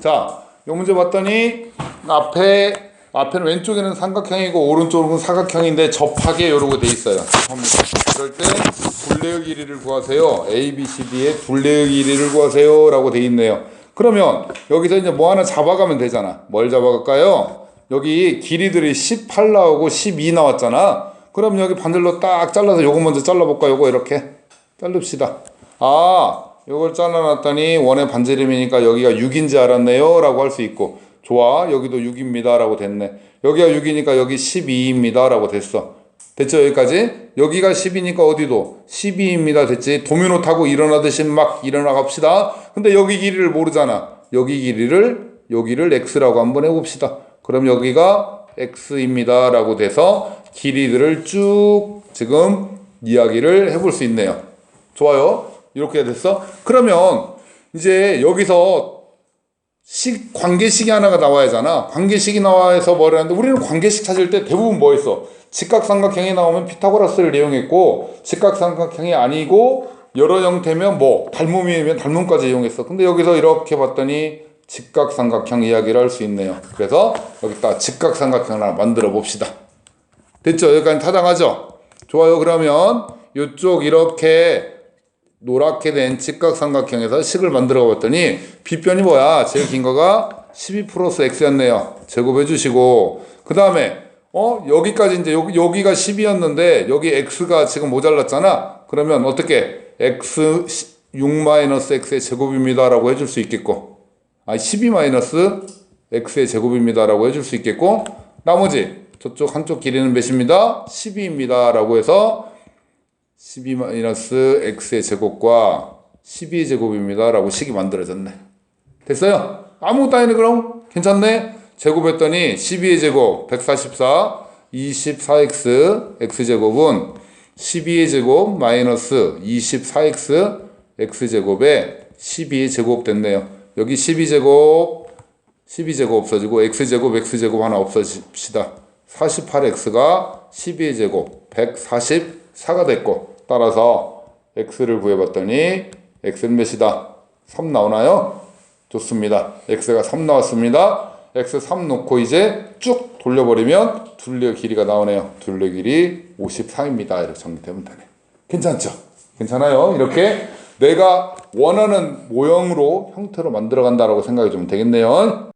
자, 이 문제 봤더니 앞에 앞에는 왼쪽에는 삼각형이고 오른쪽은 사각형인데 접하게 이러고 돼 있어요. 그럴 때 둘레의 길이를 구하세요. A, B, C, D의 둘레의 길이를 구하세요라고 돼 있네요. 그러면 여기서 이제 뭐 하나 잡아가면 되잖아. 뭘 잡아갈까요? 여기 길이들이 18 나오고 12 나왔잖아. 그럼 여기 반대로 딱 잘라서 요거 먼저 잘라볼까? 요거 이렇게 자릅시다. 아, 요걸 잘라놨더니 원의 반지름이니까 여기가 6인지 알았네요. 라고 할 수 있고. 좋아. 여기도 6입니다. 라고 됐네. 여기가 6이니까 여기 12입니다. 라고 됐어. 됐죠? 여기까지? 여기가 10이니까 어디도 12입니다. 됐지? 도미노 타고 일어나듯이 막 일어나 갑시다. 근데 여기 길이를 모르잖아. 여기 길이를, 여기를 x라고 한번 해봅시다. 그럼 여기가 x입니다. 라고 돼서 길이들을 쭉 지금 이야기를 해볼 수 있네요. 좋아요. 이렇게 됐어. 그러면 이제 여기서 식 관계식이 하나가 나와야 하잖아. 관계식이 나와서 뭐를 하는데 우리는 관계식 찾을 때 대부분 뭐 했어? 직각삼각형이 나오면 피타고라스를 이용했고 직각삼각형이 아니고 여러 형태면 뭐 닮음이면 닮음까지 이용했어. 근데 여기서 이렇게 봤더니 직각삼각형 이야기를 할 수 있네요. 그래서 여기다 직각삼각형을 하나 만들어 봅시다. 됐죠? 여기까지 타당하죠? 좋아요. 그러면 이쪽 이렇게 노랗게 된 직각삼각형에서 식을 만들어 봤더니 빗변이 뭐야? 제일 긴 거가 12 플러스 x였네요. 제곱해 주시고 그 다음에 어 여기까지 이제 여기 여기가 10이었는데 여기 x가 지금 모자랐잖아. 그러면 어떻게 x 6 마이너스 x의 제곱입니다라고 해줄 수 있겠고 아 12 마이너스 x의 제곱입니다라고 해줄 수 있겠고 나머지 저쪽 한쪽 길이는 몇입니다? 12입니다라고 해서 12 마이너스 x의 제곱과 12의 제곱입니다. 라고 식이 만들어졌네. 됐어요? 아무것도 아니네, 그럼? 괜찮네? 제곱했더니 12의 제곱 144, 24x, x제곱은 12의 제곱 마이너스 24x, x제곱에 12의 제곱 됐네요. 여기 12제곱, 12제곱 없어지고 x제곱, x제곱 하나 없어집시다. 48x가 12의 제곱 144가 됐고 따라서 x를 구해봤더니 x는 몇이다? 3 나오나요? 좋습니다. x가 3 나왔습니다. x 3 놓고 이제 쭉 돌려버리면 둘레 길이가 나오네요. 둘레 길이 54입니다. 이렇게 정리되면 되네. 괜찮죠? 괜찮아요? 이렇게 내가 원하는 모형으로 형태로 만들어 간다라고 생각이 좀 되겠네요.